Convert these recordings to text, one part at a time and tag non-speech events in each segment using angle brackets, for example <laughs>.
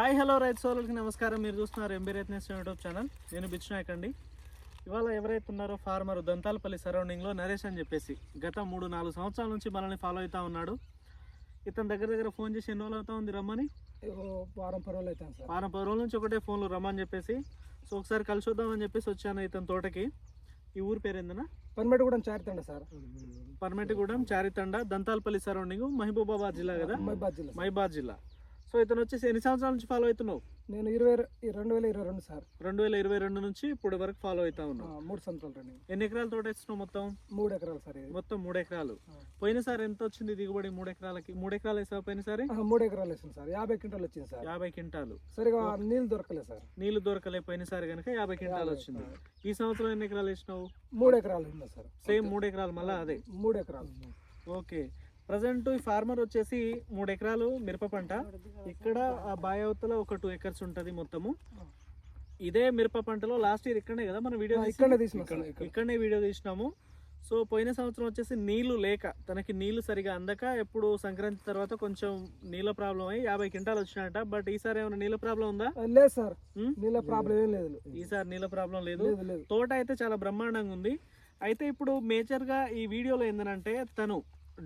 Hi hello రైతు సోదరులకి నమస్కారం. మీరు చూస్తున్నారు ఎంబీ రైతు యూట్యూబ్ ఛానల్. నేను బిచ్చునాయక్ అండి. ఇవాళ ఎవరైతే ఉన్నారో ఫార్మర్ దంతాలపల్లి సరౌండింగ్లో నరేష్ అని చెప్పేసి గత మూడు నాలుగు సంవత్సరాల నుంచి మనల్ని ఫాలో అవుతా ఉన్నాడు. ఇతని దగ్గర దగ్గర ఫోన్ చేసి ఎన్ని రోజులు అవుతా ఉంది రమ్మని? వారం పర్వాలేదు అవుతాను సార్. వారం పది రోజుల నుంచి ఒకటే ఫోన్లు రమ్మని చెప్పేసి సో ఒకసారి కలిసి వద్దామని చెప్పేసి వచ్చాను ఇతని తోటకి. ఈ ఊరి పేరు ఏందన్నా? కూడా చారితండి సార్. పర్మెటిగూడెం చారితండ దంతాలపల్లి సరౌండింగ్ మహబూబాబాద్ జిల్లా కదా? మహిబాద్ జిల్లా. మహిబాద్ జిల్లా. సో ఇతను వచ్చేసి ఎన్ని సంవత్సరాల నుంచి ఫాలో అవుతున్నావు? నేను ఇరవై రెండు వేల ఇరవై రెండు సార్. రెండు వేల ఇరవై రెండు నుంచి ఇప్పుడు వరకు ఫాలో అవుతా ఉన్నావు. మూడు సంవత్సరాలు రన్నింగ్ ఎన్ని ఎకరాల తోట వేస్తున్నావు మొత్తం? మూడు ఎకరాలు సార్ మొత్తం మూడు ఎకరాలు. పోయినసారి ఎంత వచ్చింది దిగుబడి మూడు ఎకరాలకి? మూడు ఎకరాలు వేసావు పోయినసారి మూడు ఎకరాలు వేసింది సార్. యాభై క్వింటాలు వచ్చింది సార్. యాభై క్వింటాలు. సరిగా నీళ్ళు దొరకలేదు సార్. నీళ్ళు దొరకలే పోయినసారి కనుక యాభై క్వింటాలు వచ్చింది. ఈ సంవత్సరం ఎన్ని ఎకరాలు వేసినావు? మూడు ఎకరాలు సార్. సేమ్ మూడు ఎకరాలు మళ్ళా అదే. మూడు ఎకరాలు ఓకే. ప్రజెంట్ ఈ ఫార్మర్ వచ్చేసి మూడు ఎకరాలు మిరప పంట. ఇక్కడ ఆ బాయ్ అవతల ఒక టూ ఎకర్స్ ఉంటది మొత్తము. ఇదే మిరప పంటలో లాస్ట్ ఇయర్ ఇక్కడనే కదా మనం వీడియో ఇక్కడనే తీసినాం. ఇక్కడనే. వీడియో తీసినాము. సో పోయిన సంవత్సరం వచ్చేసి నీళ్ళు లేక తనకి నీళ్ళు సరిగా అందక ఎప్పుడు సంక్రాంతి తర్వాత కొంచెం నీళ్ళ ప్రాబ్లం అయ్యి యాభై క్వింటాలు వచ్చినట్ట బట్ ఈసారి ఏమైనా నీళ్ళ ప్రాబ్లం ఉందా? లేదు సార్? నీళ్ళ ప్రాబ్లం ఏం లేదు. ఈసారి నీళ్ళ ప్రాబ్లం లేదు. తోట అయితే చాలా బ్రహ్మాండంగా ఉంది. అయితే ఇప్పుడు మేజర్గా ఈ వీడియోలో ఏంటంటే తను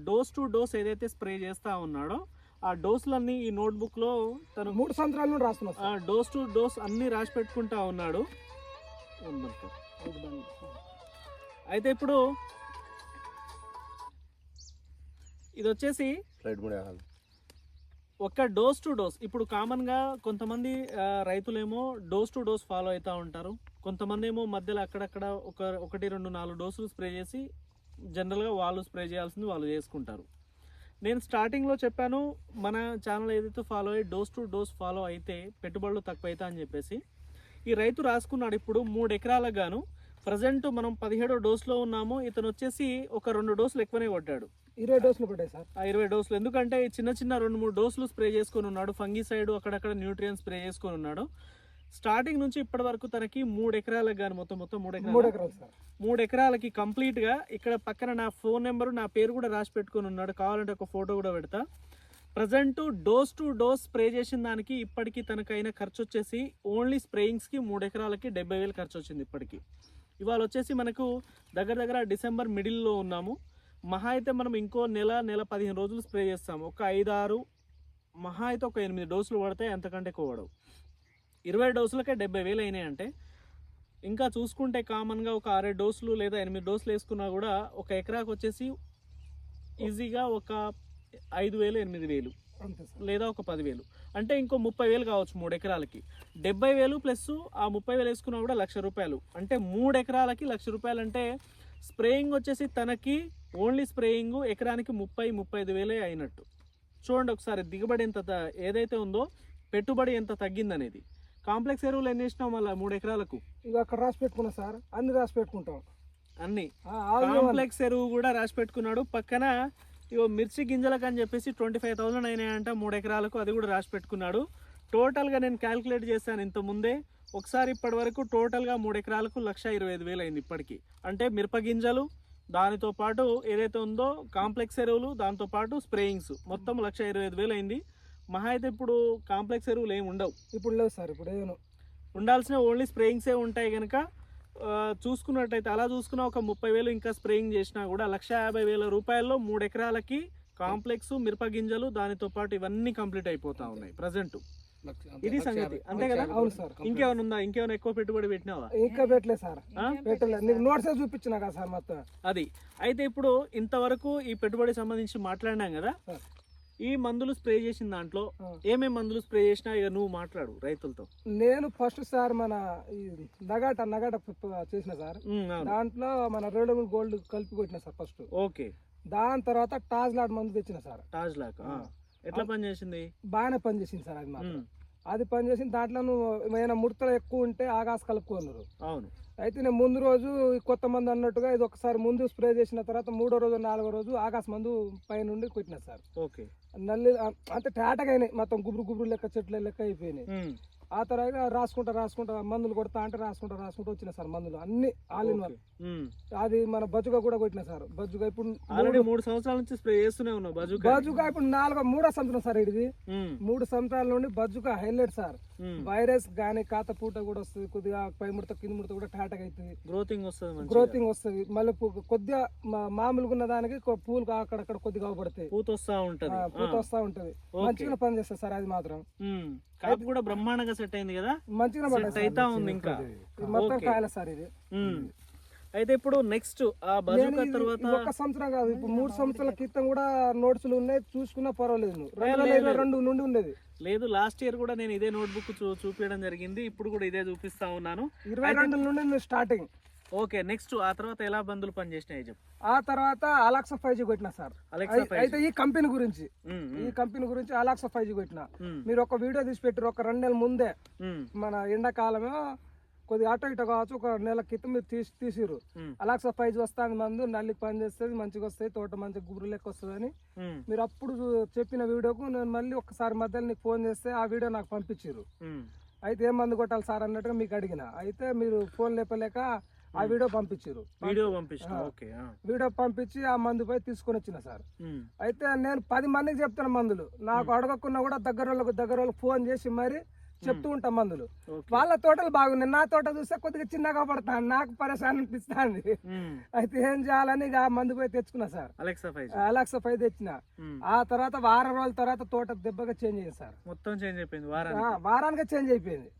డోస్ టు డోస్ ఏదైతే స్ప్రే చేస్తా ఉన్నాడో ఆ డోస్లన్నీ ఈ నోట్బుక్లో తను మూడు సంవత్సరాల నుండి రాస్తున్నా డోస్ టు డోస్ అన్ని రాసి పెట్టుకుంటా ఉన్నాడు. అయితే ఇప్పుడు ఇది వచ్చేసి రైట్ మూడు ఎకరాలు ఒక డోస్ టు డోస్. ఇప్పుడు కామన్గా కొంతమంది రైతులేమో డోస్ టు డోస్ ఫాలో అవుతూ ఉంటారు. కొంతమంది ఏమో మధ్యలో అక్కడక్కడ ఒక ఒకటి రెండు నాలుగు డోసులు స్ప్రే చేసి జనరల్గా వాళ్ళు స్ప్రే చేయాల్సింది వాళ్ళు చేసుకుంటారు. నేను స్టార్టింగ్లో చెప్పాను మన ఛానల్ ఏదైతే ఫాలో అయ్యి డోస్ టు డోస్ ఫాలో అయితే పెట్టుబడులు తక్కువ అవుతా అని చెప్పేసి ఈ రైతు రాసుకున్నాడు ఇప్పుడు మూడు ఎకరాలకు గాను ప్రజెంట్ మనం పదిహేడో డోస్లో ఉన్నాము ఇతను వచ్చేసి ఒక రెండు డోసులు ఎక్కువనే కొట్టాడు. ఇరవై డోసులు పడ్డాయి సార్. ఆ ఇరవై డోసులు ఎందుకంటే చిన్న చిన్న రెండు మూడు డోసులు స్ప్రే చేసుకొని ఉన్నాడు ఫంగిసైడ్ అక్కడక్కడ న్యూట్రియన్ స్ప్రే చేసుకొని ఉన్నాడు. స్టార్టింగ్ నుంచి ఇప్పటి వరకు తనకి మూడు ఎకరాలకు కానీ మొత్తం మొత్తం మూడు ఎకరాలు? మూడు ఎకరాలకి కంప్లీట్గా ఇక్కడ పక్కన నా ఫోన్ నెంబర్ నా పేరు కూడా రాసి పెట్టుకొని ఉన్నాడు. కావాలంటే ఒక ఫోటో కూడా పెడతా. Present dose to dose spray చేసిన దానికి ఇప్పటికి తనకైన ఖర్చు వచ్చేసి ఓన్లీ స్ప్రేయింగ్స్కి మూడు ఎకరాలకి డెబ్బై వేలు ఖర్చు వచ్చింది ఇప్పటికి. ఇవాళ వచ్చేసి మనకు దగ్గర దగ్గర డిసెంబర్ మిడిల్లో ఉన్నాము. మహా అయితే మనం ఇంకో నెల నెల పదిహేను రోజులు స్ప్రే చేస్తాము. ఒక ఐదు ఆరు మహా అయితే ఒక ఎనిమిది డోసులు పడతాయి. అంతకంటే ఎక్కువ పడవు. ఇరవై డోసులకే డెబ్బై వేలు అయినాయి అంటే ఇంకా చూసుకుంటే కామన్గా ఒక ఆరేడు డోసులు లేదా ఎనిమిది డోసులు వేసుకున్నా కూడా ఒక ఎకరాకు వచ్చేసి ఈజీగా ఒక ఐదు వేలు ఎనిమిది వేలు లేదా ఒక పదివేలు అంటే ఇంకో ముప్పై వేలు కావచ్చు మూడు ఎకరాలకి. డెబ్బై వేలు ప్లస్ ఆ ముప్పై వేలు వేసుకున్నా కూడా లక్ష రూపాయలు. అంటే మూడు ఎకరాలకి లక్ష రూపాయలు అంటే స్ప్రేయింగ్ వచ్చేసి తనకి ఓన్లీ స్ప్రేయింగ్ ఎకరానికి ముప్పై ముప్పై ఐదు వేలే అయినట్టు. చూడండి ఒకసారి దిగుబడి ఎంత ఏదైతే ఉందో పెట్టుబడి ఎంత తగ్గిందనేది. కాంప్లెక్స్ ఎరువులు ఎన్ని వేసినావు మళ్ళీ? మూడు ఎకరాలకు. ఇక అక్కడ రాసి పెట్టుకున్నా సార్. అన్ని రాసి పెట్టుకుంటాం. అన్ని. కాంప్లెక్స్ ఎరువు కూడా రాసి పెట్టుకున్నాడు. పక్కన ఇగో మిర్చి గింజలకు అని చెప్పేసి ట్వంటీ ఫైవ్ థౌసండ్ అయినాయంట మూడు ఎకరాలకు. అది కూడా రాసి పెట్టుకున్నాడు. టోటల్గా నేను క్యాలిక్యులేట్ చేశాను ఇంత ముందే. ఒకసారి ఇప్పటి వరకు టోటల్గా మూడు ఎకరాలకు లక్ష ఇరవై ఐదు వేలు అయింది ఇప్పటికి. అంటే మిరప గింజలు దానితో పాటు ఏదైతే ఉందో కాంప్లెక్స్ ఎరువులు దాంతో పాటు స్ప్రేయింగ్స్. మొత్తం లక్ష ఇరవై ఐదు వేలు అయింది. మహా అయితే ఇప్పుడు కాంప్లెక్స్ ఎరువులు ఏమి ఉండవు. ఇప్పుడు లేవు సార్ ఇప్పుడు ఏమో ఉండాల్సిన ఓన్లీ స్ప్రేయింగ్సే ఉంటాయి కనుక చూసుకున్నట్టయితే అలా చూసుకున్న ఒక ముప్పై వేలు ఇంకా స్ప్రేయింగ్ చేసినా కూడా లక్ష యాభై వేల రూపాయల్లో మూడు ఎకరాలకి కాంప్లెక్స్ మిరప గింజలు దానితో పాటు ఇవన్నీ కంప్లీట్ అయిపోతా ఉన్నాయి ప్రజెంట్. ఇది సంగతి. అంతే కదా? అవును సార్. ఇంకేమైనా ఉందా? ఇంకేమైనా ఎక్కువ పెట్టుబడి పెట్టినావా? ఇంకా పెట్టలేదు సార్? పెట్టలేదు నోట్సే చూపించిన కదా సార్ మొత్తం. అది. అయితే ఇప్పుడు ఇంతవరకు ఈ పెట్టుబడి సంబంధించి మాట్లాడినాం కదా. ఈ మందులు స్ప్రే చేసిన దాంట్లో. ఏమేమి మందులు స్ప్రే చేసినా ఇక నువ్వు మాట్లాడు రైతులతో. నేను ఫస్ట్ సార్ మన ఈ నగాట నగాట చేసిన సార్. దాంట్లో మన రెండు గోల్డ్ కలిపి కొట్టిన సార్ ఫస్ట్. ఓకే. దాని తర్వాత టాజ్ లాట్ మందు తెచ్చిన సార్. టాజ్ లాక్ ఆ. ఎట్లా పని చేసింది? బాగానే పనిచేసింది సార్ అది మాత్రం. అది పనిచేసింది దాంట్లో నువ్వు ఏమైనా ముడతలు ఎక్కువ ఉంటే ఆగాస కలుపుకున్నారు అవును. అయితే నేను ముందు రోజు కొత్త మందు అన్నట్టుగా ఇది ఒకసారి ముందు స్ప్రే చేసిన తర్వాత మూడో రోజు నాలుగో రోజు ఆకాశ మందు పైనుండి కొట్టిన సార్. ఓకే. నల్లి అంటే టాటగా అయినాయి మొత్తం గుబురు గుబురు లెక్క చెట్ల లెక్క అయిపోయినాయి. ఆ తర్వాత రాసుకుంటా రాసుకుంటా మందులు కొడతా అంటే రాసుకుంటా రాసుకుంటా వచ్చిన సార్ మందులు. అన్ని ఆల్ ఇన్ వన్. అది మన బజ్జుగా కూడా కొట్టిన సార్. బజ్జుగా ఇప్పుడు మూడు సంవత్సరాల నుంచి స్ప్రే చేస్తూనే ఉన్నావు బజుకా బజ్జుగా ఇప్పుడు నాలుగో మూడో సంవత్సరం సార్ ఇది. మూడు సంవత్సరాల నుండి బజ్జుగా హైలైట్ సార్. వైరస్ గానీ కాత పూట కూడా వస్తుంది కొద్దిగా పై ముడత కింద ముడత కూడా టాటగా అవుతుంది గ్రోతింగ్ వస్తుంది గ్రోతింగ్ వస్తుంది. మళ్ళీ కొద్దిగా మామూలుగా ఉన్న దానికి పూలు అక్కడక్కడ కొద్దిగా అవపడతాయి పూత వస్తా ఉంటది పూత వస్తా ఉంటది. మంచిగా పని చేస్తుంది సార్ అది మాత్రం. కాపు కూడా బ్రహ్మాండంగా సెట్ అయింది కదా? మంచిగా సెట్ అయితా ఉంది ఇంకా. మొత్తం. కాయల సార్ ఇది. అయితే ఇప్పుడు నెక్స్ట్ ఆ బజుకా తర్వాత ఒక్క సంవత్సరం కాదు ఇప్పుడు మూడు సంవత్సరాల క్రితం కూడా నోట్స్లు ఉన్నాయి చూసుకున్నా పర్వాలేదు నువ్వు. రెండు నుండి ఉండేది. లేదు లాస్ట్ ఇయర్ కూడా నేను ఇదే నోట్బుక్ చూపించడం జరిగింది ఇప్పుడు కూడా ఇదే చూపిస్తా ఉన్నాను. ఇరవై రెండు నుండి స్టార్టింగ్ ఓకే నెక్స్ట్ ఆ తర్వాత ఎలా బంధులు పనిచేసినాయి చెప్పు. ఆ తర్వాత అలాక్సా ఫైవ్ జీ కొట్టిన సార్. అయితే ఈ కంపెనీ గురించి. ఈ కంపెనీ గురించి అలాక్సా ఫైవ్ జీ కొట్టిన. మీరు ఒక వీడియో తీసి పెట్టారు ఒక రెండు నెలల ముందే. మన ఎండాకాలమే కొద్దిగా అటో ఇటో కావచ్చు ఒక నెల క్రితం మీరు తీసి తీసిరు అలాక్సా ఫైవ్ జీ వస్తుంది మందు నల్లికి పని చేస్తుంది మంచిగా వస్తాయి తోట మంచిగా గుబురు లెక్క వస్తుందని. మీరు అప్పుడు చెప్పిన వీడియోకు నేను మళ్ళీ ఒకసారి మధ్యలో నీకు ఫోన్ చేస్తే ఆ వీడియో నాకు పంపించారు అయితే ఏం మందు కొట్టాలి సార్ అన్నట్టుగా మీకు అడిగిన. అయితే మీరు ఫోన్ లేపలేక ఆ వీడియో పంపించారు వీడియో పంపించిన ఆ. ఓకే వీడియో పంపించి ఆ మందు పోయి తీసుకొని వచ్చిన సార్. ఉమ్, అయితే నేను పది మందికి చెప్తాను మందులు. నాకు అడగకున్నా కూడా దగ్గర వాళ్ళకు దగ్గర వాళ్ళకి ఫోన్ చేసి మరి చెప్తూ ఉంటాం మందులు. వాళ్ళ తోటలు బాగున్నాయి. నా తోట చూస్తే కొద్దిగా చిన్నగా పడతాను నాకు పరేషాన్ అనిపిస్తుంది అయితే ఏం చేయాలని ఆ మందు పోయి తెచ్చుకున్నా సార్. అలెక్సా ఫైవ్ తెచ్చిన. ఆ తర్వాత వారం రోజుల తర్వాత తోట దెబ్బగా చేంజ్ అయింది సార్. మొత్తం చేంజ్ అయిపోయింది వారానికి? చేంజ్ అయిపోయింది.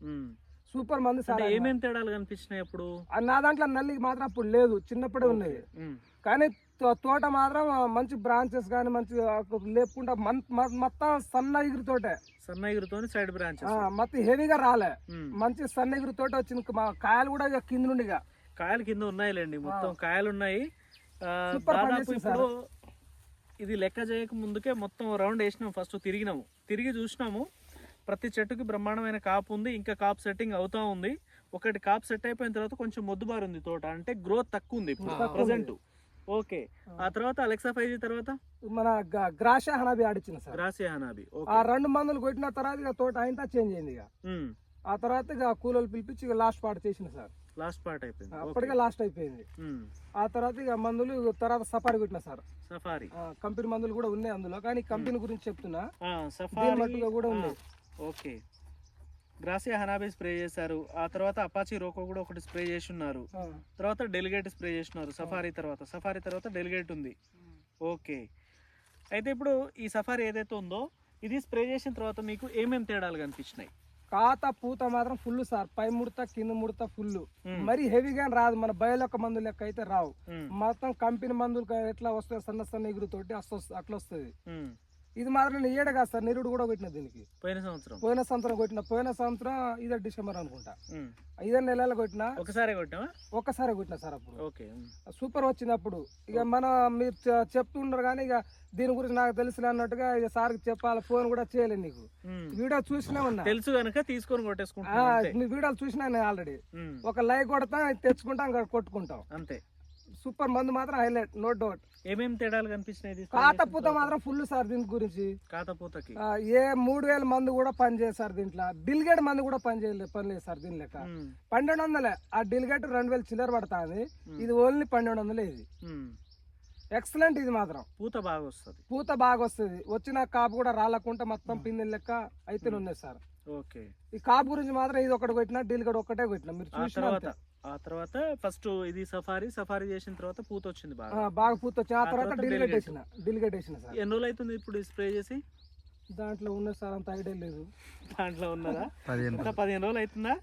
సూపర్ మందు సార్ అంటే ఏమేం తేడాలు కనిపించినాయి అప్పుడు? నా దాంట్లో నల్లికి మాత్రం అప్పుడు లేదు చిన్నప్పుడే ఉన్నది. కానీ తోట మాత్రం మంచి బ్రాంచెస్ కానీ మంచి మ- మొత్తం సన్న ఎగురు తోటే. సన్న ఎగురుతోని సైడ్ బ్రాంచెస్. మొత్తం హెవీగా రాలే. మంచి సన్న ఎగురు తోట వచ్చింది. మా కాయలు కూడా ఇక కింద నుండి ఇక. కాయలు కింద ఉన్నాయిలేండి మొత్తం కాయలు ఉన్నాయి. దాదాపు ఇప్పుడు ఇది లెక్క చేయక ముందుకే మొత్తం రౌండ్ వేసినాం ఫస్ట్ తిరిగినాము. తిరిగి చూసినాము. ప్రతి చెట్టుకి బ్రహ్మాండమైన కాపు ఉంది ఇంకా కాపు సెట్టింగ్ అవుతా ఉంది. ఒకటి కాపు సెట్ అయిపోయిన తర్వాత కొంచెం మొద్దుబారు ఉంది తోట అంటే గ్రోత్ తక్కువ ఉంది. Present okay. ఆ. తర్వాత అలెక్సా ఫైవ్ జీ తర్వాత? మన గ- గ్రాష హనాబి ఆడిచ్చిన సార్. గ్రాసియా హనాబి ఆ రెండు మందులు కొట్టిన తర్వాత ఇక తోట అయినా చేంజ్ అయింది ఇక. ఆ తర్వాత ఇక కూలోళ్ళు పిలిపించి ఇక లాస్ట్ పార్ట్ చేసిన సార్. లాస్ట్ పార్ట్ అయిపోయింది. అప్పటికే లాస్ట్ అయిపోయింది. ఆ తర్వాత ఇక మందులు తర్వాత సఫారీ కొట్టిన సార్. సఫారీ కంపెనీ మందులు కూడా ఉన్నాయి అందులో కానీ కంపెనీ గురించి చెప్తున్నా. సఫారీ కూడా ఉంది. ఓకే. గ్రాసియా హనాబి స్ప్రే చేశారు. ఆ తర్వాత అపాచీ రోకో కూడా ఒకటి స్ప్రే చేసి ఉన్నారు. తర్వాత డెలిగేట్ స్ప్రే చేసినారు సఫారీ తర్వాత. సఫారీ తర్వాత డెలిగేట్ ఉంది. ఓకే. అయితే ఇప్పుడు ఈ సఫారీ ఏదైతే ఉందో ఇది స్ప్రే చేసిన తర్వాత మీకు ఏమేమి తేడాలు కనిపించినాయి? కాత పూత మాత్రం ఫుల్ సార్. పై ముడత కింద ముడత ఫుల్. మరి హెవీగా రాదు. మన బయలొక్క మందు లెక్క అయితే రావు. మొత్తం కంపెనీ మందులు ఎట్లా వస్తాయి? సన్న సన్న ఎగురుతోటి అట్లా వస్తుంది. ఇది మాత్రం నేను ఏడ కాదు సార్ నిరుడు కూడా కొట్టిన దీనికి. పోయిన సంవత్సరం? పోయిన సంవత్సరం కొట్టిన పోయిన సంవత్సరం ఇదే డిసెంబర్ అనుకుంటా. ఇదే నెలలో కొట్టిన? ఒకసారి ఒక్కసారి కొట్టిన సార్ అప్పుడు. ఓకే. సూపర్ వచ్చింది అప్పుడు ఇక మన మీరు చెప్తుండ్రు కానీ ఇక దీని గురించి నాకు తెలిసిన అన్నట్టుగా ఇక సార్కి చెప్పాలి ఫోన్ కూడా చేయలేదు నీకు. వీడియో చూసినా ఉన్నా? తెలుసు కనుక తీసుకొని కొట్టేసుకుంటాం వీడియోలు చూసినా నేను ఆల్రెడీ. ఒక లైక్ కొడతాం తెచ్చుకుంటాం కొట్టుకుంటాం. అంతే. సూపర్ మందు మాత్రం హైలైట్ నో డౌట్ ఏమేమి తేడాలు కనిపించినాయి ఇది spray కాత చేసిన పూత తర్వాత? మాత్రం ఫుల్ సార్ దీని గురించి. కాతపూతకి ఏ మూడు వేల మంది కూడా పని చేయదు సార్ దీంట్లో. డిల్గేట్ మంది కూడా పని చేయలేదు పని లేదు సార్ దీని లెక్క. పన్నెండు వందలే. ఆ డిల్గేట్ రెండు వేలు చిల్లర పడుతుంది. ఇది ఓన్లీ పన్నెండు వందలే ఇది. ఎక్సలెంట్ ఇది మాత్రం. పూత బాగా వస్తుంది. పూత బాగా వస్తుంది. వచ్చిన కాపు కూడా రాలకుంటే మొత్తం పిందెల లెక్క అయితే ఉన్నాయి సార్. ఓకే. ఈ కాపు గురించి మాత్రం ఇది ఒకటి కొట్టినా డీల్గేట్ ఒకటే కొట్టినా. మీరు చూసిన ఆ తర్వాత ఫస్ట్ ఇది సఫారీ సఫారీ చేసిన తర్వాత పూత వచ్చింది బాగా బాగా పూత వచ్చి ఆ తర్వాత డీల్గేట్. వేసిన డీల్గేట్ వేసిన సార్. ఎన్ని రోజులు అవుతుంది ఇప్పుడు స్ప్రే చేసి? దాంట్లో ఉన్న సార్ అంత ఐడియా లేదు. దాంట్లో ఉన్నదా? ఇంకా పదిహేను రోజులు అవుతుందా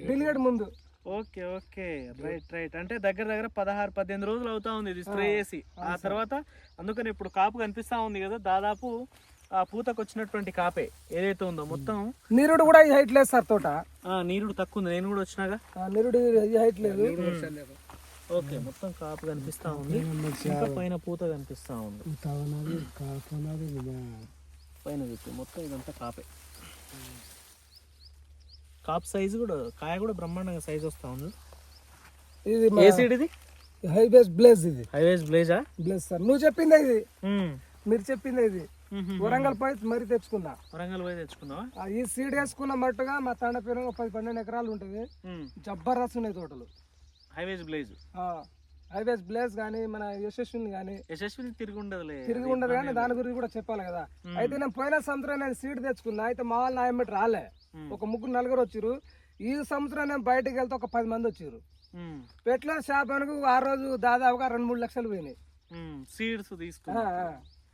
డీల్గేట్ ముందు. Okay okay. రైట్ రైట్ అంటే దగ్గర దగ్గర పదహారు పద్దెనిమిది రోజులు అవుతా ఉంది ఇది స్ప్రే చేసి. ఆ. తర్వాత అందుకని ఇప్పుడు కాపు కనిపిస్తా ఉంది కదా దాదాపు ఆ పూతకు వచ్చినటువంటి కాపే ఏదైతే ఉందో మొత్తం నీరుడు కూడా ఈ హైట్ లేదు సార్ తోట. ఆ నీరుడు తక్కువ ఉంది. నేను కూడా వచ్చినాగా? నిరుడు ఈ హైట్ లేదు. ఓకే మొత్తం కాపు కనిపిస్తా ఉంది. ఇంకా పైన పూత కనిపిస్తా ఉంది. పైన మొత్తం ఇదంతా కాపే. కాప్ సైజు కూడా కాయ కూడా బ్రహ్మాండంగా సైజ్ వస్తా ఉంది. ఇది ఏ సీడ్ ఇది? హైవేస్ బ్లేజ్ ఇది. హైవేస్ బ్లేజా? Blaze sir. నువ్వు చెప్పిందే ఇది. మీరు చెప్పిందే ఇది. వరంగల్ పోయి మరీ తెచ్చుకున్నా. వరంగల్ పోయి తెచ్చుకున్నావా? ఆ, ఈ సీడ్ వేసుకున్న మట్టుగా మా తండ పేరు పది పన్నెండు ఎకరాలు ఉంటుంది. జబ్బర్దస్త్ ఉన్నాయి తోటలు. Highways blaze. హైవేస్ బ్లేస్ కానీ మన యశస్విని కానీ యశస్విని తిరిగి ఉండదులే. తిరిగి ఉండదు కానీ దాని గురించి కూడా చెప్పాలి కదా. అయితే నేను పోయిన సంవత్సరం నేను సీడ్ తెచ్చుకున్నా అయితే మా వాళ్ళు నాయం పెట్టి రాలే. ఒక ముగ్గురు నలుగురు వచ్చిర్రు. ఈ సంవత్సరం నేను బయటకు వెళ్తే ఒక పది మంది వచ్చిర్రు. ఉమ్. పెట్ల షాప్ అనుకు ఆ రోజు దాదాపుగా రెండు మూడు లక్షలు పోయినాయి. సీడ్స్ తీసుకున్నా.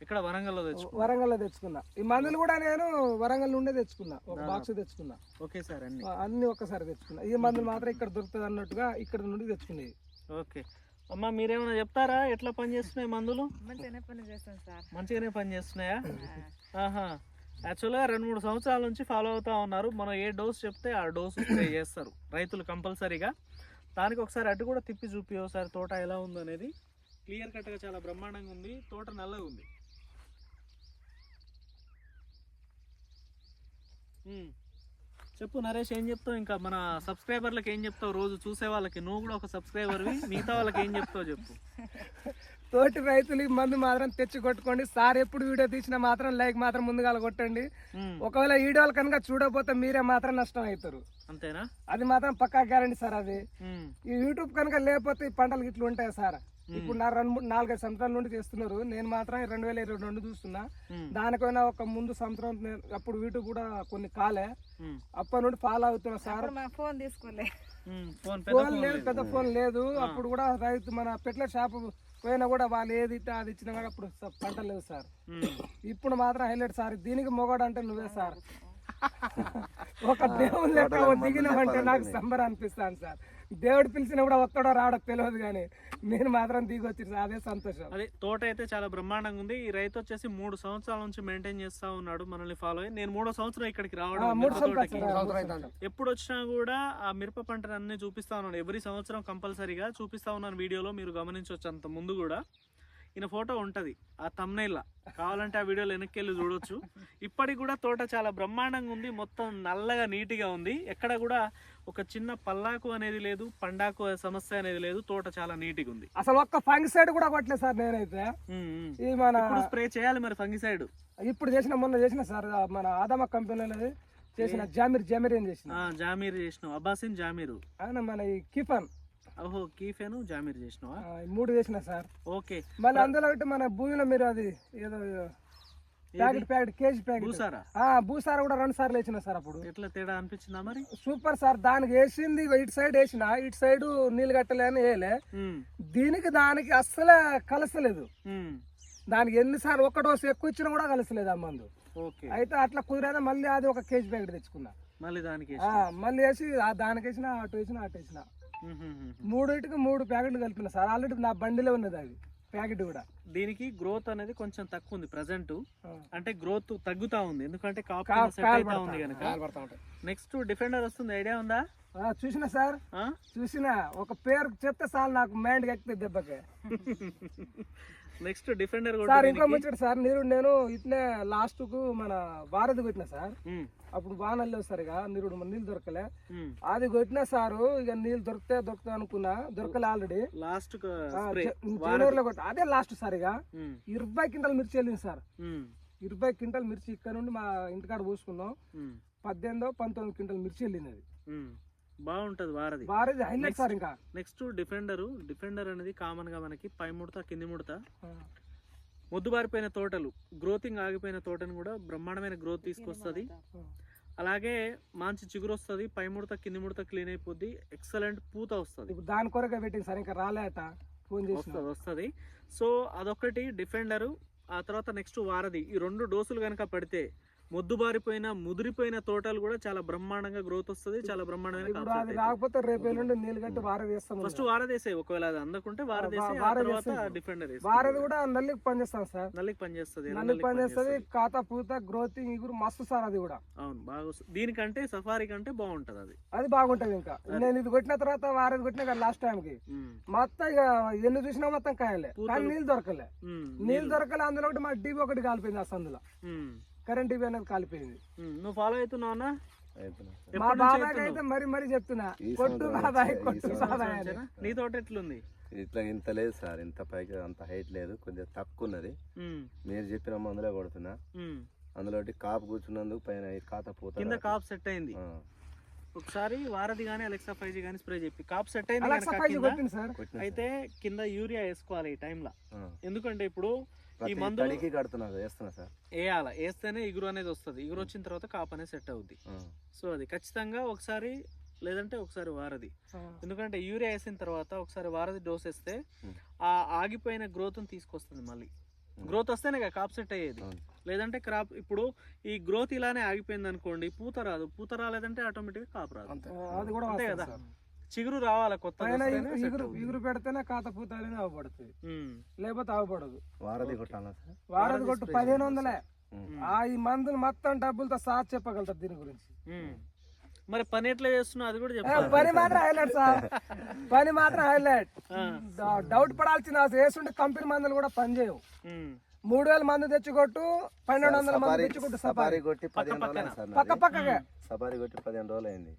ఇక్కడ వరంగల్లో తెచ్చుకో వరంగల్లో తెచ్చుకున్నా. ఈ మందులు కూడా నేను వరంగల్ నుండే తెచ్చుకున్నా. ఒక బాక్స్ తెచ్చుకున్నా. ఓకే సార్ అన్ని. అన్ని ఒక్కసారి తెచ్చుకున్నా. ఈ మందులు మాత్రం ఇక్కడ దొరుకుతుంది అన్నట్టుగా ఇక్కడ నుండి తెచ్చుకునేది. ఓకే. అమ్మ మీరేమైనా చెప్తారా? ఎట్లా పని చేస్తున్నాయి మందులు? మంచిగానే పని చేస్తాం సార్. మంచిగానే పని చేస్తున్నాయా? ఆహా. యాక్చువల్గా రెండు మూడు సంవత్సరాల నుంచి ఫాలో అవుతా ఉన్నారు. మనం ఏ డోస్ చెప్తే ఆ డోస్ స్ప్రే చేస్తారు. రైతులు కంపల్సరీగా. దానికి ఒకసారి అటు కూడా తిప్పి చూపి ఒకసారి తోట ఎలా ఉందో అనేది క్లియర్ కట్గా చాలా బ్రహ్మాండంగా ఉంది. తోట నల్లగా ఉంది. చెప్పు నరేష్ ఏం చెప్తావు? ఇంకా మన సబ్స్క్రైబర్లకు ఏం చెప్తావు? రోజు చూసే వాళ్ళకి నువ్వు కూడా ఒక సబ్స్క్రైబర్వి మిగతా వాళ్ళకి ఏం చెప్తావు చెప్పు. <laughs> తోటి రైతులు ఈ మందు మాత్రం తెచ్చి కొట్టుకోండి. సార్ ఎప్పుడు వీడియో తీసినా మాత్రం లైక్ మాత్రం ముందుగా కొట్టండి. ఒకవేళ వీడియోలు కనుక చూడకపోతే మీరే మాత్రం నష్టం అవుతారు. అంతేనా? అది మాత్రం పక్కా గ్యారంటీ సార్ అది. ఈ యూట్యూబ్ కనుక లేకపోతే ఈ పంటలు ఇట్లా ఉంటాయి సార్? ఇప్పుడు నా రెండు మూడు నాలుగైదు సంవత్సరాల నుండి చేస్తున్నారు. నేను మాత్రం రెండు వేల ఇరవై రెండు చూస్తున్నా. దానికైనా ఒక ముందు సంవత్సరం అప్పుడు యూట్యూబ్ కూడా కొన్ని కాలే. అప్పటి నుండి ఫాలో అవుతున్నా సార్. ఫోన్ తీసుకోలే. ఫోన్ లేదు. పెద్ద ఫోన్ లేదు. అప్పుడు కూడా రైతు మన పెట్ల షాప్ పోయినా కూడా వాళ్ళు ఏది ఇస్తే అది ఇచ్చినా కూడా అప్పుడు పంట లేదు సార్. ఇప్పుడు మాత్రం హైలైట్ సార్. దీనికి మొగాడు అంటే నువ్వే సార్. <laughs> ఒక దేవుని లెక్క దిగినామంటే నాకు సంబరం అనిపిస్తాను సార్. దేవుడు పిలిచిన కూడా వస్తాడో రాడో తెలియదు కానీ నేను మాత్రం దిగి వచ్చి అదే సంతోషం. అదే తోట అయితే చాలా బ్రహ్మాండంగా ఉంది. ఈ రైతు వచ్చేసి మూడు సంవత్సరాల నుంచి మెయింటైన్ చేస్తా ఉన్నాడు మనల్ని ఫాలో అయ్యి నేను మూడో సంవత్సరం ఇక్కడికి రావడం. ఎప్పుడు వచ్చినా కూడా ఆ మిరప పంటను అన్ని చూపిస్తా ఉన్నాడు. ఎవ్రీ సంవత్సరం కంపల్సరీగా చూపిస్తా ఉన్నాను వీడియోలో మీరు గమనించవచ్చు అంత ముందు కూడా. ఈయన ఫోటో ఉంటది ఆ తమ్నైల్లా కావాలంటే ఆ వీడియోలో వెనక్కి వెళ్ళి చూడొచ్చు. ఇప్పటికి కూడా తోట చాలా బ్రహ్మాండంగా ఉంది. మొత్తం నల్లగా నీట్గా ఉంది. ఎక్కడ కూడా ఒక చిన్న పల్లాకు అనేది లేదు పండాకు సమస్య అనేది లేదు తోట చాలా నీట్గా ఉంది. అసలు ఒక్క ఫంగిసైడ్ కూడా కొట్టలేదు సార్ నేనైతే. ఈ మన ఇప్పుడు స్ప్రే చేయాలి మరి ఫంగిసైడ్. ఇప్పుడు చేసిన మొన్న చేసిన సార్ మన ఆదామ కంపెనీలో చేసిన జామీర్ జామీర్ ఏం చేసిన? జామీర్ చేసినావు. అబ్బాసిన్ జామీరు. ఆయన మన ఈ కిఫన్. ఓహో కీఫెను జామీర్ చేసినావా? ఈ మూడు చేసిన సార్. ఓకే. మళ్ళీ అందులో ఒకటి మన భూమిలో మీరు అది ఏదో ప్యాకెట్ ప్యాకెట్ కేజీ ప్యాకెట్. భూసార? కూడా రెండు సార్లు వేసిన సార్ అప్పుడు. ఎట్లా తేడా అనిపించిందా మరి? సూపర్ సార్ దానికి వేసింది ఇటు సైడ్ వేసిన ఇటు సైడ్ నీళ్ళు కట్టలే అని వేయలే. దీనికి దానికి అస్సలే కలసలేదు. దానికి ఎన్నిసార్లు ఒక్క డోసు ఎక్కువ ఇచ్చినా కూడా కలసలేదు ఆ మందు. అయితే అట్లా కుదిరేదా మళ్ళీ అది ఒక కేజీ ప్యాకెట్ తెచ్చుకున్నా. మళ్ళీ దానికి ఆ, మళ్ళీ వేసి దానికి వేసిన అటు వేసిన అటు వేసిన. మూడింటికి మూడు ప్యాకెట్లు కలిపిన సార్. ఆల్రెడీ నా బండిలో ఉన్నది అది. ప్యాకెట్ కూడా. దీనికి గ్రోత్ అనేది కొంచెం తక్కువ ఉంది ప్రజెంట్. అంటే గ్రోత్ తగ్గుతా ఉంది. ఎందుకంటే కాపు ఉంది కనుక. నెక్స్ట్ డిఫెండర్ వస్తుంది. ఐడియా ఉందా? చూసిన సార్? చూసిన. ఒక పేరు చెప్తే సార్ నాకు మైండ్ ఎక్కితే దెబ్బకి. <laughs> నెక్స్ట్ డిఫెండర్ సార్ ఇంకో ముచ్చట సార్ మీరు నేను ఇట్లే లాస్ట్కు మన వారధి కొట్టిన సార్. అప్పుడు వానలు లేవు సరిగా నిరుడు నీళ్ళు దొరకలే. అది కొట్టినా సారు ఇక నీళ్ళు దొరికితే దొరుకుతా అనుకున్నా దొరకలే ఆల్రెడీ. లాస్ట్ జనవరిలో కొట్ట అదే లాస్ట్ సరిగా ఇరవై క్వింటల్ మిర్చి వెళ్ళింది సార్. ఇరవై క్వింటల్ మిర్చి ఇక్కడ నుండి మా ఇంటికాడ పోసుకున్నాం. పద్దెనిమిదో పంతొమ్మిది క్వింటల్ మిర్చి వెళ్ళింది అది. బాగుంటది వారది. వారధి హైలైట్ సార్ ఇంకా. Next Defender. డిఫెండర్ అనేది కామన్గా మనకి పై ముడత కింది ముడత. మొద్దుబారిపోయిన తోటలు గ్రోతింగ్ ఆగిపోయిన తోటను కూడా బ్రహ్మాండమైన గ్రోత్ తీసుకొస్తుంది. అలాగే మంచి చిగురు వస్తుంది పై ముడత కింది ముడత క్లీన్ అయిపోద్ది ఎక్సలెంట్ పూత వస్తుంది. దాని కొరకే పెట్టింది సార్ ఇంకా రాలేట ఫోన్ వస్తుంది వస్తుంది. సో అదొకటి డిఫెండరు ఆ తర్వాత నెక్స్ట్ వారధి ఈ రెండు డోసులు కనుక పడితే మొద్దుబారిపోయిన ముదిరిపోయిన తోటలు కూడా చాలా బ్రహ్మాండంగా గ్రోత్ వస్తుంది చాలా బ్రహ్మాండమైన రేపు నీళ్ళు కట్టి ఫస్ట్ వారదేసే ఒకవేళ అది అందకుంటే వారదేసి ఆ వారధి తర్వాత వేస్తాం. డిఫెండర్ వారధి కూడా నల్లికి పనిచేస్తాం సార్. నల్లికి పనిచేస్తుంది నల్లికి పనిచేస్తుంది ఖాతా పూత గ్రోతింగ్ ఇగురు మస్తు సార్ అది కూడా. అవును బాగా దీనికంటే సఫారీ కంటే బాగుంటది అది. అది బాగుంటది ఇంకా. నేను ఇది కొట్టిన తర్వాత వారధి కొట్టిన కదా లాస్ట్ టైం కి. మొత్తం ఇక ఎన్ని చూసినా మొత్తం కాయలే. కానీ నీళ్ళు దొరకలే. నీళ్ళు దొరకలే అందులో ఒకటి మా డీబీ ఒకటి కాలిపోయింది సందులో. ఉమ్. కరెంట్ టీవీ అనేది కాలిపోయింది. నువ్వు ఫాలో అవుతున్నావు అన్న? మా బాబాయ్? అయితే మరి మరి చెప్తున్నా. కొట్టు బాబాయ్ కొట్టు బాబాయ్. నీ తోట ఎట్లుంది? ఇట్లా ఇంత లేదు సార్ ఇంత పైకి అంత హైట్ లేదు కొంచెం తక్కువ ఉన్నది మీరు చెప్పిన మందులే కొడుతున్నా. అందులో కాపు కూర్చున్నందుకు పైన కాత పూత కింద. కాప్ సెట్ అయింది. ఒకసారి వారధి కానీ అలెక్సా ఫైవ్ జీ కానీ స్ప్రే చెప్పి. కాప్ సెట్ అయింది అయితే కింద యూరియా వేసుకోవాలి ఈ టైంలో. ఎందుకంటే ఇప్పుడు తడికి కడుతున్నా వేస్తున్నా సార్. వేయాల? వేస్తేనే ఇగురు అనేది వస్తుంది. ఇగురు వచ్చిన తర్వాత కాప్ అనేది సెట్ అవుద్ది. సో అది ఖచ్చితంగా ఒకసారి లేదంటే ఒకసారి వారధి ఎందుకంటే యూరియా వేసిన తర్వాత ఒకసారి వారధి డోస్ వేస్తే. ఆ ఆగిపోయిన గ్రోత్ తీసుకొస్తుంది మళ్ళీ. గ్రోత్ వస్తేనే కదా కాప్ సెట్ అయ్యేది. లేదంటే క్రాప్ ఇప్పుడు ఈ గ్రోత్ ఇలానే ఆగిపోయింది అనుకోండి పూత రాదు. పూత రాలేదంటే ఆటోమేటిక్ కాప్ రాదు. అది కూడా అంతే కదా? సార్. చిగురు రావాలి కొత్త పైన ఇగురు- పెడితేనే కాత అనేది అవపడుతుంది. లేకపోతే. కొట్టాలా సార్? వారది కొట్టు పదిహేను. వందలే. ఆ ఈ మందులు మొత్తం డబ్బులతో సార్ చెప్పగలుగుతారు దీని గురించి. మరి పని ఎట్లా చేస్తున్నావు? అది కూడా చెప్పాలి పని మాత్రం హైలైట్ సార్. <laughs> పని మాత్రం హైలైట్. డౌట్ పడాల్సిన వేస్తుంటే కంపెనీ మందులు కూడా పనిచేయవు. ఉమ్. మూడు వేల మంది తెచ్చుకొట్టు పన్నెండు వందల మంది తెచ్చుకొట్టు సఫారీ. కొట్టి పదిహేను రోజులు పక్క. పక్కగా సఫారీ కొట్టి పదిహేను రోజులు అయింది.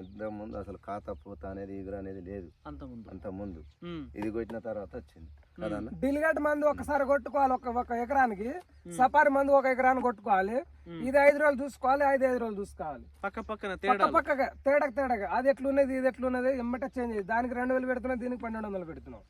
ఇంత ముందు అసలు కాత పూత అనేది ఇగురు అనేది లేదు. అంత ముందు. అంత ముందు. ఉమ్. ఇది కొట్టిన తర్వాత వచ్చింది. డిలిగేట్ మందు ఒకసారి కొట్టుకోవాలి ఒక ఒక ఎకరానికి. సఫారీ మందు ఒక ఎకరానికి కొట్టుకోవాలి. ఇది ఐదు రోజులు చూసుకోవాలి ఐదు ఐదు రోజులు చూసుకోవాలి. పక్క పక్కన పక్క పక్కగా తేడా తేడాగా అది ఎట్లున్నది ఇది ఎట్లున్నది ఎమ్మటే చేంజ్ దానికి రెండు వేలు పెడుతున్నాం దీనికి పన్నెండు వందలు పెడుతున్నాం.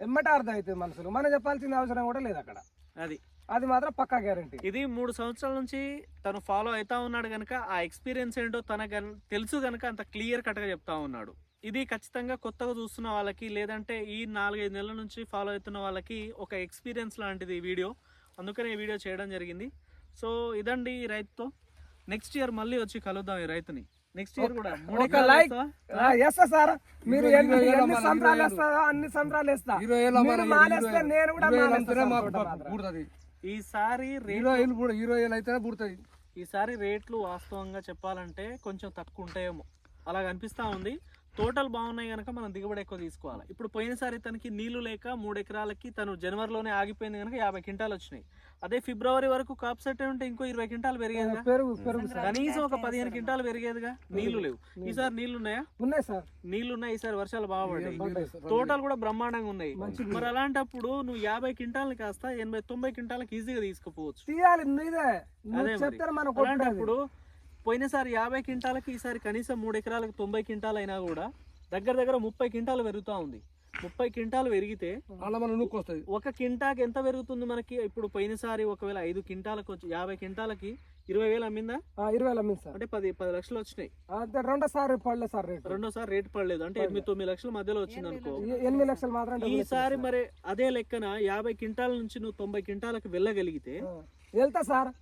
ఎమ్మటే అర్థం అవుతుంది మనసులు. మనం చెప్పాల్సిన అవసరం కూడా లేదు అక్కడ. అది. అది మాత్రం పక్కా గ్యారంటీ ఇది మూడు సంవత్సరాల నుంచి తను ఫాలో అవుతా ఉన్నాడు గనక ఆ ఎక్స్పీరియన్స్ ఏంటో తన తెలుసు గనక అంత క్లియర్ కట్గా చెప్తా ఉన్నాడు. ఇది ఖచ్చితంగా కొత్తగా చూస్తున్న వాళ్ళకి లేదంటే ఈ నాలుగైదు నెలల నుంచి ఫాలో అవుతున్న వాళ్ళకి ఒక ఎక్స్పీరియన్స్ లాంటిది ఈ వీడియో అందుకనే ఈ వీడియో చేయడం జరిగింది. సో ఇదండి ఈ రైతుతో. నెక్స్ట్ ఇయర్ మళ్ళీ వచ్చి కలుద్దాం ఈ రైతుని. నెక్స్ట్ ఇయర్ కూడా ఒక. వేస్తావా? ఎస్ సార్ మీరు ఎన్ని ఎన్ని సంవత్సరాలు వేస్తారో అన్ని సంవత్సరాలు వేస్తా. మీరు మన మానేస్తే నేను కూడా ఇరవై ఏళ్ళు మానేస్తా అంటేనే సార్ మాకు తోట మాత్రం. పుడుతుంది. ఈసారి ఇరవై ఏళ్ళు అయితేనే పుడుతుంది ఈసారి రేట్లు వాస్తవంగా చెప్పాలంటే కొంచెం తక్కువ ఉంటాయేమో. అలా అనిపిస్తా ఉంది. తోటలు బాగున్నాయి కనుక మనం దిగుబడి ఎక్కువ తీసుకోవాలి. ఇప్పుడు పోయినసారి తనకి నీళ్ళు లేక మూడు ఎకరాలకి తను జనవరిలోనే ఆగిపోయింది కనుక యాభై క్వింటాలు వచ్చినాయి. అదే ఫిబ్రవరి వరకు కాప్ సెట్ ఉంటే ఇంకో ఇరవై క్వింటాలు పెరిగేదిగా? పెరుగు పెరుగు సార్. కనీసం ఒక పదిహేను క్వింటాలు పెరిగేదిగా? నీళ్ళు లేవు. ఈసారి నీళ్ళు ఉన్నాయా? ఉన్నాయి సార్. నీళ్ళు ఉన్నాయి ఈసారి వర్షాలు బాగా పడ్డాయి. తోటలు కూడా బ్రహ్మాండంగా ఉన్నాయి. మరి అలాంటప్పుడు నువ్వు యాభై క్వింటాలు కాస్త ఎనభై తొంభై క్వింటాలకు ఈజీగా తీసుకుపోవచ్చు. అలాంటప్పుడు పోయినసారి యాభై క్వింటాలకి ఈసారి కనీసం మూడు ఎకరాలకు తొంభై క్వింటాలు అయినా కూడా దగ్గర దగ్గర ముప్పై క్వింటాలు పెరుగుతా ఉంది. ముప్పై క్వింటాలు పెరిగితే వస్తుంది. ఒక క్వింటాకి ఎంత పెరుగుతుంది మనకి? ఇప్పుడు పోయినసారి ఒకవేళ ఐదు క్వింటాలకు వచ్చి యాభై క్వింటాలకి ఇరవై వేలు అమ్మిందా? ఇరవై వేల అమ్మింది సార్. అంటే పది పది లక్షలు వచ్చినాయి. రెండోసారి పడలేదు సార్ రేటు. రెండోసారి రేట్ పడలేదు. అంటే ఎనిమిది తొమ్మిది లక్షల మధ్యలో వచ్చింది అనుకో. ఎనిమిది లక్షలు. మాత్రం ఈసారి మరి అదే లెక్కన యాభై క్వింటాల నుంచి నువ్వు తొంభై క్వింటాలకు వెళ్ళగలిగితే వెళ్తా సార్.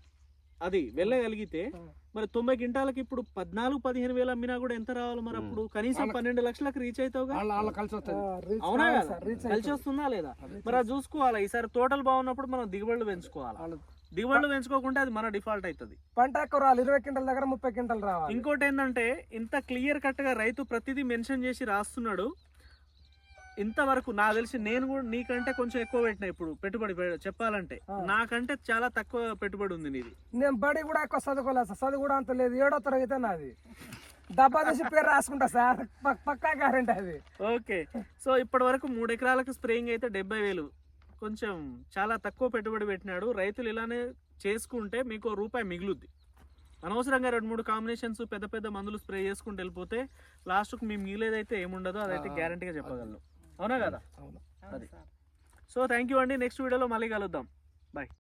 అది వెళ్ళగలిగితే. మరి తొంభై క్వింటాలకి ఇప్పుడు పద్నాలుగు పదిహేను వేలు అమ్మినా కూడా ఎంత రావాలి మరి అప్పుడు? కనీసం పన్నెండు లక్షలకు రీచ్ అవుతావుగా? అవునా కదా? కలిసి వస్తుందా లేదా? మరి అది చూసుకోవాలి? ఈసారి తోటలు బాగున్నప్పుడు మనం దిగుబడులు పెంచుకోవాలి? వాళ్ళు దిగుబడులు పెంచుకోకుంటే అది మన డిఫాల్ట్ అవుతుంది. పంట రావాలి. ఇరవై క్వింటల్ దగ్గర ముప్పై క్వింటల్ రావాలి. ఇంకోటి ఏంటంటే ఇంత క్లియర్ కట్గా రైతు ప్రతిదీ మెన్షన్ చేసి రాస్తున్నాడు. ఇంతవరకు నాకు తెలిసి నేను కూడా నీకంటే కొంచెం ఎక్కువ పెట్టిన ఇప్పుడు పెట్టుబడి చెప్పాలంటే. నాకంటే చాలా తక్కువ పెట్టుబడి ఉంది నీది. నేను బడి కూడా ఎక్కువ చదువుకోలేదు సార్. చదువు కూడా అంత లేదు. ఏడో తరగతి నాది. డబ్బా తీసి పేరు రాసుకుంటా సార్. పక్- పక్కా గ్యారెంటీ అది. ఓకే. సో ఇప్పటి వరకు మూడు ఎకరాలకు స్ప్రేయింగ్ అయితే డెబ్బై వేలు. కొంచెం చాలా తక్కువ పెట్టుబడి పెట్టినాడు. రైతులు ఇలానే చేసుకుంటే మీకు రూపాయి మిగులుద్ది. అనవసరంగా రెండు మూడు కాంబినేషన్స్ పెద్ద పెద్ద మందులు స్ప్రే చేసుకుంటూ వెళ్ళిపోతే లాస్ట్కు మీ మిగిలేదైతే ఏముండదో అదైతే గ్యారంటీగా చెప్పగలను. అవునా కదా? అవును. అది. సో థ్యాంక్ యూ అండి. నెక్స్ట్ వీడియోలో మళ్ళీ కలుద్దాం. బాయ్